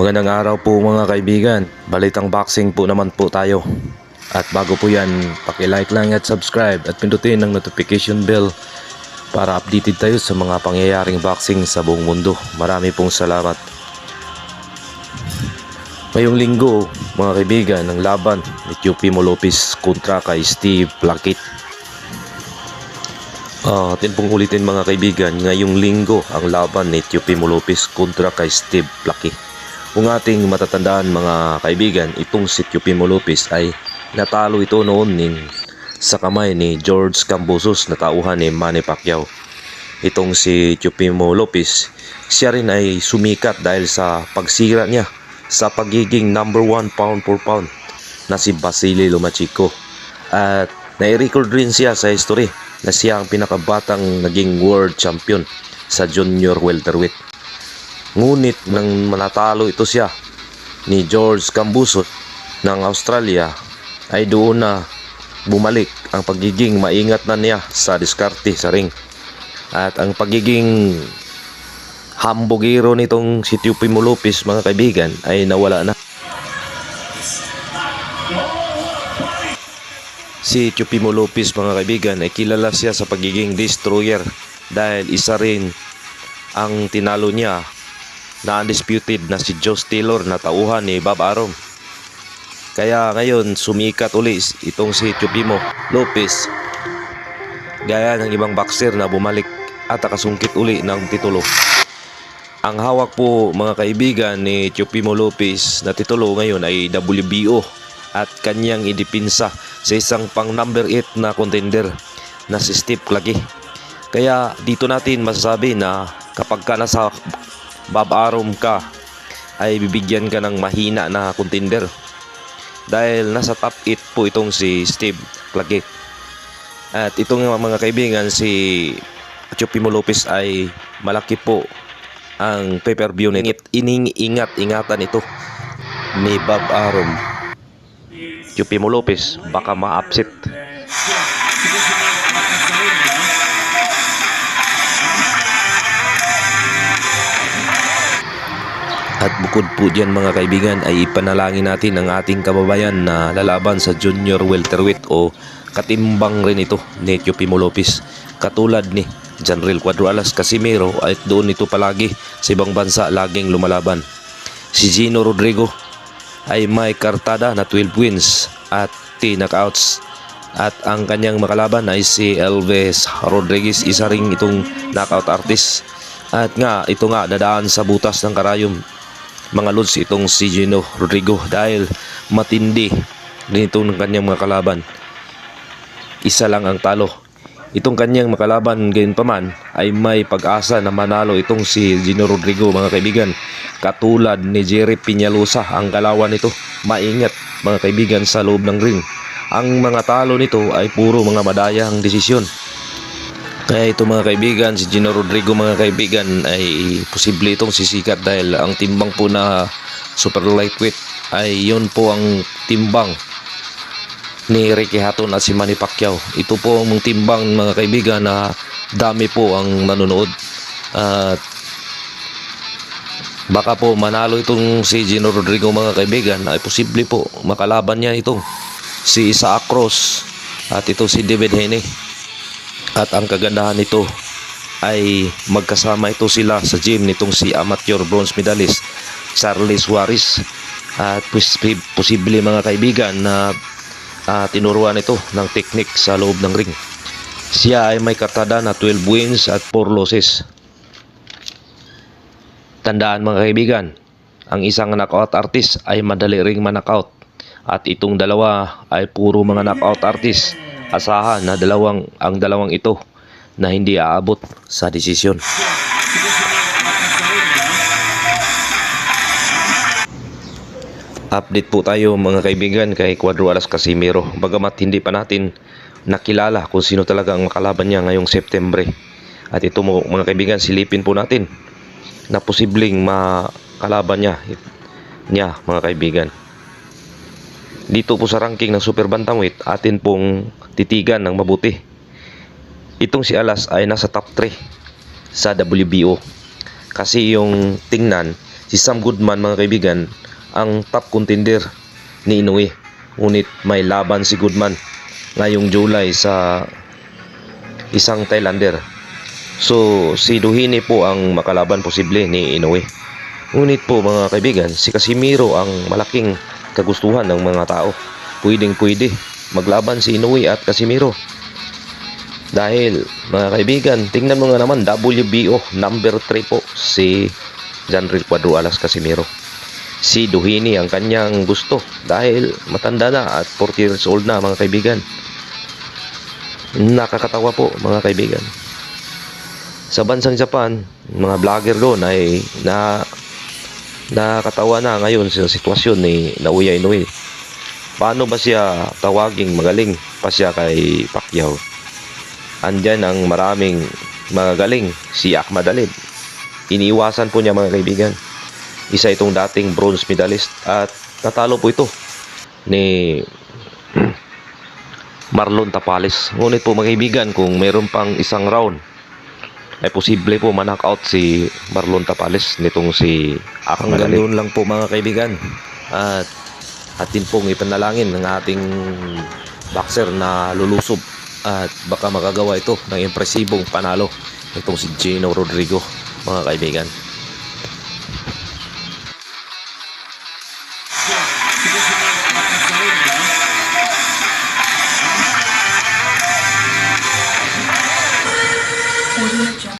Magandang araw po mga kaibigan. Balitang boxing po naman po tayo. At bago po yan, paki-like lang at subscribe at pindutin ang notification bell para updated tayo sa mga pangyayaring boxing sa buong mundo. Marami pong salamat. Ngayong linggo, mga kaibigan, ang laban ni Teofimo Lopez kontra kay Steve Plunkett. Ah, atin pong ulitin mga kaibigan, ngayong linggo ang laban ni Teofimo Lopez kontra kay Steve Plunkett. Kung ating matatandaan mga kaibigan, itong si Teofimo Lopez ay natalo ito noon nin sa kamay ni George Cambosos na tauhan ni Manny Pacquiao. Itong si Teofimo Lopez, siya rin ay sumikat dahil sa pagsira niya sa pagiging number one pound for pound na si Vasily Lomachenko. At nai-record rin siya sa history na siya ang pinakabatang naging world champion sa junior welterweight. Ngunit nang manatalo ito siya ni George Cambuso ng Australia ay doon na bumalik ang pagiging maingat na niya sa diskarte sa ring. At ang pagiging hambogero nitong si Teofimo Lopez mga kaibigan ay nawala na. Si Teofimo Lopez mga kaibigan ay kilala siya sa pagiging destroyer dahil isa rin ang tinalo niya na undisputed na si Joe Taylor na tauhan ni Bob Arum. Kaya ngayon sumikat uli itong si Teofimo Lopez gaya ng ibang boxer na bumalik at nakasungkit uli ng titulo. Ang hawak po mga kaibigan ni Teofimo Lopez na titulo ngayon ay WBO at kanyang idipinsa sa isang pang number 8 na contender na si Steve Claggy. Kaya dito natin masasabi na kapag ka nasa Bob Arum ka ay bibigyan ka ng mahina na contender dahil nasa top 8 po itong si Steve Claggy. At itong mga kaibigan si Teofimo Lopez ay malaki po ang pay-per-view nito. Ining-ingat-ingatan ito ni Bob Arum. Teofimo Lopez baka ma-upset. At bukod po dyan mga kaibigan ay ipanalangin natin ang ating kababayan na lalaban sa junior welterweight o katimbang rin ito ni Teofimo Lopez. Katulad ni General Cuadro Alas Casimiro ay doon ito palagi sa ibang bansa laging lumalaban. Si Gino Rodrigo ay may kartada na 12 wins at 10 knockouts. At ang kanyang makalaban ay si Elvis Rodriguez, isa ring itong knockout artist. At nga, ito nga dadaan sa butas ng karayom mga lods itong si Gino Rodrigo dahil matindi din itong kanyang mga kalaban. Isa lang ang talo. Itong kanyang makalaban gayon pa man ay may pag-asa na manalo itong si Gino Rodrigo mga kaibigan. Katulad ni Jerry Piñalosa ang kalawan nito. Maingat mga kaibigan sa loob ng ring. Ang mga talo nito ay puro mga madayang desisyon. Kaya ito mga kaibigan, si Gino Rodrigo mga kaibigan ay posible itong sisikat dahil ang timbang po na super lightweight ay yun po ang timbang ni Ricky Hatton at si Manny Pacquiao. Ito po ang timbang mga kaibigan na dami po ang nanonood. At baka po manalo itong si Gino Rodrigo mga kaibigan ay posible po makalaban niya itong si Isaac Cross at ito si David Haney. At ang kagandahan nito ay magkasama ito sila sa gym nitong si amateur bronze medalist Charlie Suarez. At pos- posible mga kaibigan na ah, tinuruan ito ng technique sa loob ng ring. Siya ay may kartada na 12 wins at 4 losses. Tandaan mga kaibigan, ang isang knockout artist ay madali ring manakaut. At itong dalawa ay puro mga knockout artist. Asahan na dalawang ang dalawang ito na hindi aabot sa desisyon. Update po tayo mga kaibigan kay Cuadro Alas Casimiro. Bagamat hindi pa natin nakilala kung sino talaga ang makalaban niya ngayong September. At ito mga kaibigan silipin po natin na posibleng makalaban niya niya mga kaibigan. Dito po sa ranking ng Super Bantamweight atin pong titigan ng mabuti. Itong si Alas ay nasa top 3 sa WBO. Kasi yung tingnan si Sam Goodman mga kaibigan ang top contender ni Inoue. Ngunit may laban si Goodman ngayong July sa isang Thailander. So si Duhini po ang makalaban posible ni Inoue. Ngunit po mga kaibigan, si Casimiro ang malaking kagustuhan ng mga tao. Pwedeng pwede maglaban si Inoue at Casimiro. Dahil mga kaibigan, tingnan mo nga naman WBO number 3 po si Janril Cuadro Alas Casimiro. Si Duhini ang kanyang gusto dahil matanda na at 40 years old na mga kaibigan. Nakakatawa po mga kaibigan. Sa bansang Japan, mga vlogger doon ay na nakakatawa na ngayon sa sitwasyon ni Naoya Inoue. Paano ba siya tawaging magaling pa siya kay Pacquiao? Andyan ang maraming magagaling si Ahmad Alib. Iniiwasan po niya mga kaibigan. Isa itong dating bronze medalist at natalo po ito ni Marlon Tapales. Ngunit po mga kaibigan kung mayroon pang isang round ay posible po manakaut si Marlon Tapales nitong si Ahmad Hanggang doon lang po mga kaibigan. At atin pong ipanalangin ng ating boxer na lulusob at baka makagawa ito ng impresibong panalo itong si Gino Rodrigo mga kaibigan.